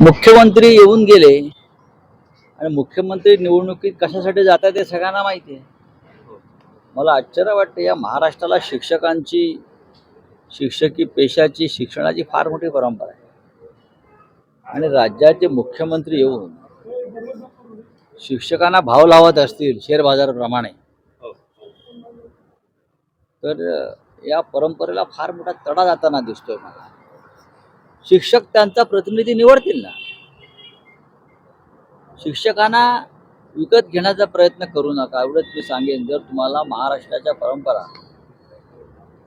मुख्यमंत्री येऊन गेले. आणि मुख्यमंत्री निवडणुकीत कशासाठी जातात ते सगळ्यांना माहिती आहे. मला आश्चर्य वाटतं या महाराष्ट्राला शिक्षकांची शिक्षकी पेशाची शिक्षणाची फार मोठी परंपरा आहे. आणि राज्याचे मुख्यमंत्री येऊन शिक्षकांना भाव लावत असतील शेअर बाजाराप्रमाणे. तर या परंपरेला फार मोठा तडा जाताना दिसतोय मला. शिक्षक त्यांचा प्रतिनिधी निवडतील ना? शिक्षकांना विकत घेण्याचा प्रयत्न करू नका. एवढंच मी सांगेन. जर तुम्हाला महाराष्ट्राच्या परंपरा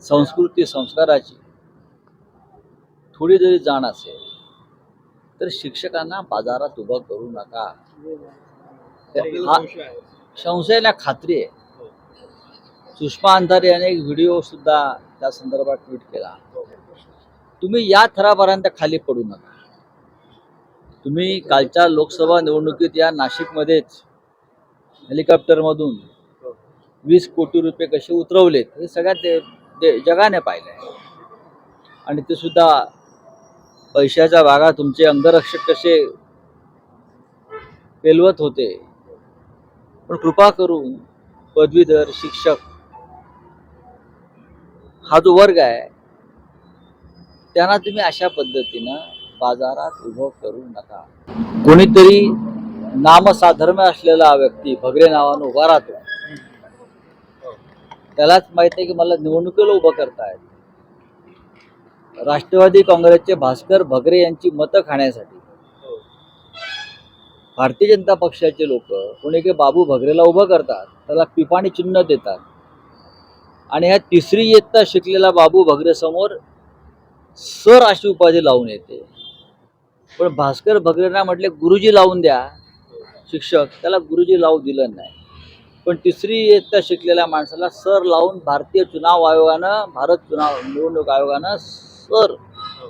संस्कृती संस्काराची थोडी जरी जाण असेल तर शिक्षकांना बाजारात उभं करू नका. संशयाला खात्री आहे. सुषमा अंधारे याने एक व्हिडिओ सुद्धा त्या संदर्भात ट्विट केला. तुम्ही या थरापर्यंत खाली पडू नका. तुम्ही कालच्या लोकसभा निवडणुकीत या नाशिकमध्येच हेलिकॉप्टरमधून वीस कोटी रुपये कसे उतरवलेत हे सगळ्यात जगाने पाहिलं आणि ते सुद्धा पैशाच्या भागा तुमचे अंगरक्षक कसे पेलवत होते. पण कृपा करून पदवीधर शिक्षक हा जो वर्ग आहे त्यांना तुम्ही अशा पद्धतीनं बाजारात उभं करू नका. कोणीतरी नामसाधर्म्य असलेला व्यक्ती भगरे नावानं उभा राहतो. त्यालाच माहीत आहे की मला निवडणुकीला उभं करतायत. राष्ट्रवादी काँग्रेसचे भास्कर भगरे यांची मतं खाण्यासाठी. भारतीय जनता पक्षाचे लोक कोणी काही बाबू भगरेला उभं करतात त्याला पिपाणी चिन्ह देतात. आणि ह्या तिसरी इयत्ता शिकलेला बाबू भगरे समोर सर अशी उपाधी लावून येते. पण भास्कर भगरेंना म्हटले गुरुजी लावून द्या. शिक्षक त्याला गुरुजी लावू दिलं नाही. पण तिसरी इयत्ता शिकलेल्या माणसाला सर लावून भारतीय चुनाव आयोगानं भारत चुनाव निवडणूक आयोगानं सर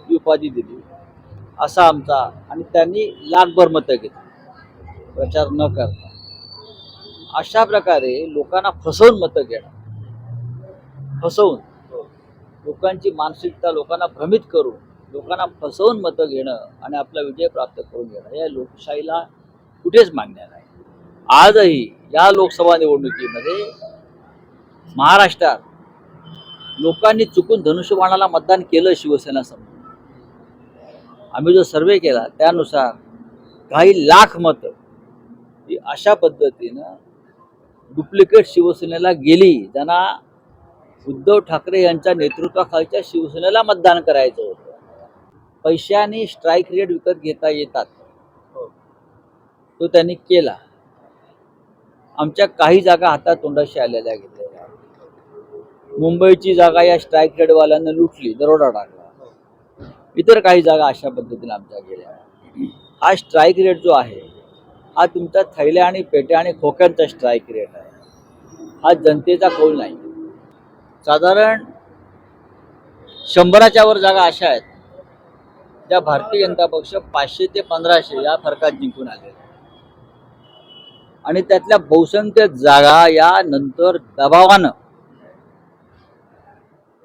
ही उपाधी दिली. असा आमचा आणि त्यांनी लाखभर मतं घेतली. प्रचार न करता. अशा प्रकारे लोकांना फसवून मतं घेणं. फसवून. लोकांची मानसिकता लोकांना भ्रमित करून लोकांना फसवून मतं घेणं आणि आपला विजय प्राप्त करून घेणं या लोकशाहीला कुठेच मान्य नाही. आजही या लोकसभा निवडणुकीमध्ये महाराष्ट्रात लोकांनी चुकून धनुष्यबाणाला मतदान केलं शिवसेना समोर. आम्ही जो सर्वे केला त्यानुसार काही लाख मतं ही अशा पद्धतीनं डुप्लिकेट शिवसेनेला गेली ज्यांना उद्धव ठाकरे यांच्या नेतृत्वाखालच्या शिवसेनेला मतदान करायचं होतं. पैशाने स्ट्राईक रेट विकत घेता येतात. तो त्यांनी केला. आमच्या काही जागा हातात तोंडाशी आलेल्या घेतलेल्या मुंबईची जागा या स्ट्राईक रेटवाल्यांना लुटली दरोडा टाकला. इतर काही जागा अशा पद्धतीने आमच्या गेल्या. हा स्ट्राईक रेट जो आहे हा तुमचा थैल्या आणि पेट्या आणि खोक्यांचा स्ट्राईक रेट आहे. हा जनतेचा कौल नाही. साधारण शंभराच्या वर जागा अशा आहेत ज्या भारतीय जनता पक्ष पाचशे ते पंधराशे या फरकात जिंकून आले आणि त्यातल्या बहुसंख्य जागा या नंतर दबावानं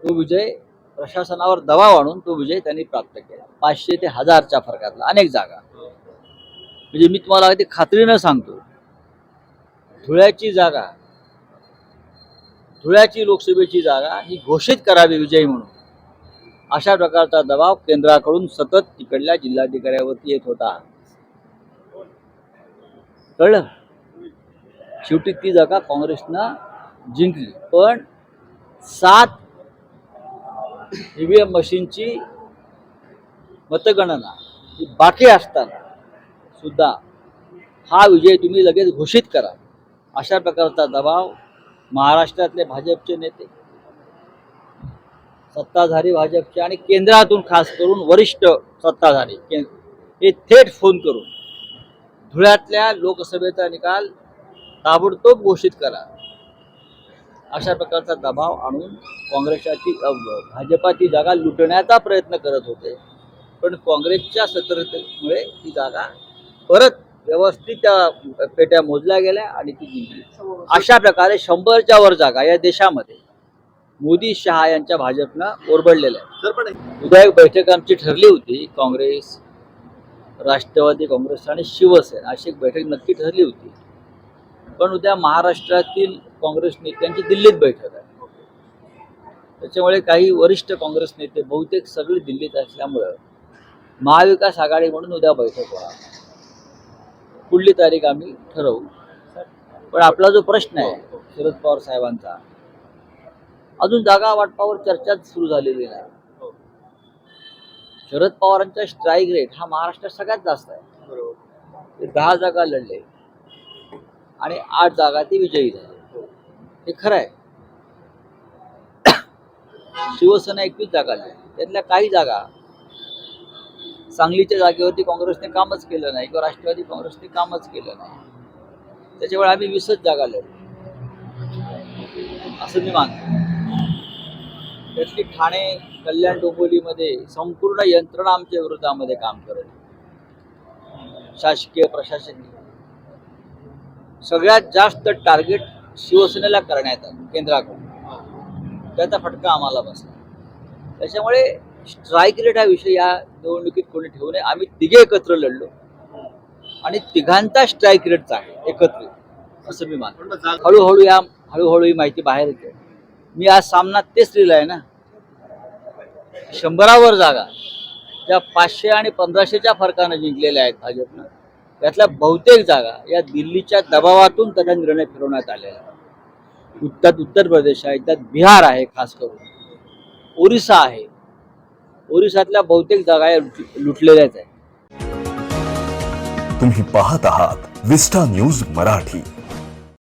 तो विजय प्रशासनावर दबाव आणून तो विजय त्यांनी प्राप्त केला. पाचशे ते हजारच्या फरकातला अनेक जागा. म्हणजे मी तुम्हाला अगदी खात्रीनं सांगतो धुळ्याची जागा धुळ्याची लोकसभेची जागा ही घोषित करावी विजयी म्हणून. अशा प्रकारचा दबाव केंद्राकडून सतत तिकडल्या जिल्हाधिकाऱ्यावरती येत होता. कळलं? शेवटी ती जागा काँग्रेसनं जिंकली. पण सात ईव्हीएम मशीनची मतगणना ही बाकी असताना सुद्धा हा विजय तुम्ही लगेच घोषित करा. अशा प्रकारचा दबाव महाराष्ट्रातले भाजपचे नेते सत्ताधारी भाजपचे आणि केंद्रातून खास करून वरिष्ठ सत्ताधारी हे थेट फोन करून धुळ्यातल्या लोकसभेचा निकाल ताबडतोब घोषित करा. अशा प्रकारचा दबाव आणून काँग्रेसची ती भाजपा ती जागा लुटण्याचा प्रयत्न करत होते. पण काँग्रेसच्या सतर्कतेमुळे ती जागा परत व्यवस्थित त्या पेट्या मोजल्या गेल्या आणि ती जिंकली. अशा प्रकारे शंभरच्या वर जागा या देशामध्ये मोदी शहा यांच्या भाजपनं ओरबडलेल्या आहेत. उद्या एक बैठक आमची ठरली होती काँग्रेस राष्ट्रवादी काँग्रेस आणि शिवसेना अशी एक बैठक नक्की ठरली होती. पण उद्या महाराष्ट्रातील काँग्रेस नेत्यांची दिल्लीत बैठक आहे. त्याच्यामुळे काही वरिष्ठ काँग्रेस नेते बहुतेक सगळे दिल्लीत असल्यामुळं महाविकास आघाडी म्हणून उद्या बैठक होणार. पुढली तारीख आम्ही ठरवू. पण आपला जो प्रश्न आहे शरद पवार साहेबांचा अजून जागा वाटपावर चर्चाच सुरू झालेली नाही. शरद पवारांचा स्ट्राईक रेट हा महाराष्ट्रात सगळ्यात जास्त आहे. ते दहा जागा लढले आणि आठ जागा ते विजयी झाले. हे खरं आहे. शिवसेना एकवीस जागा लढली. त्यातल्या काही जागा सांगलीच्या जागेवरती काँग्रेसने कामच केलं नाही किंवा राष्ट्रवादी काँग्रेसने कामच केलं नाही. त्याच्यामुळे आम्ही वीसच जागा लढलो असं मी मानतो. त्यातली ठाणे कल्याण डोंबिवलीमध्ये संपूर्ण यंत्रणा आमच्या विरोधामध्ये काम करत शासकीय प्रशासकीय. सगळ्यात जास्त टार्गेट शिवसेनेला करण्यात आलं केंद्राकडून. त्याचा फटका आम्हाला बसला. त्याच्यामुळे स्ट्राईक रेट हा विषय या निवडणुकीत कोणी ठेवू नये. आम्ही तिघे एकत्र लढलो. आणि तिघांचा स्ट्राईक रेट आहे. एकत्र असं मी मानतो. हळूहळू या हळूहळू ही माहिती बाहेर येते. मी आज सामना तेच लिहिलं आहे ना. शंभरावर जागा. ज्या पाचशे आणि पंधराशेच्या फरकानं जिंकलेल्या आहेत भाजपनं त्यातल्या बहुतेक जागा या दिल्लीच्या दबावातून त्याचा निर्णय फिरवण्यात आलेला आहे. त्यात उत्तर प्रदेश आहे त्यात बिहार आहे खास करून. ओरिसा आहे. ओरिसातल्या बहुतेक जागा लुट- लुटलेल्याच आहेत. तुम्ही पाहत आहात विस्टा न्यूज मराठी.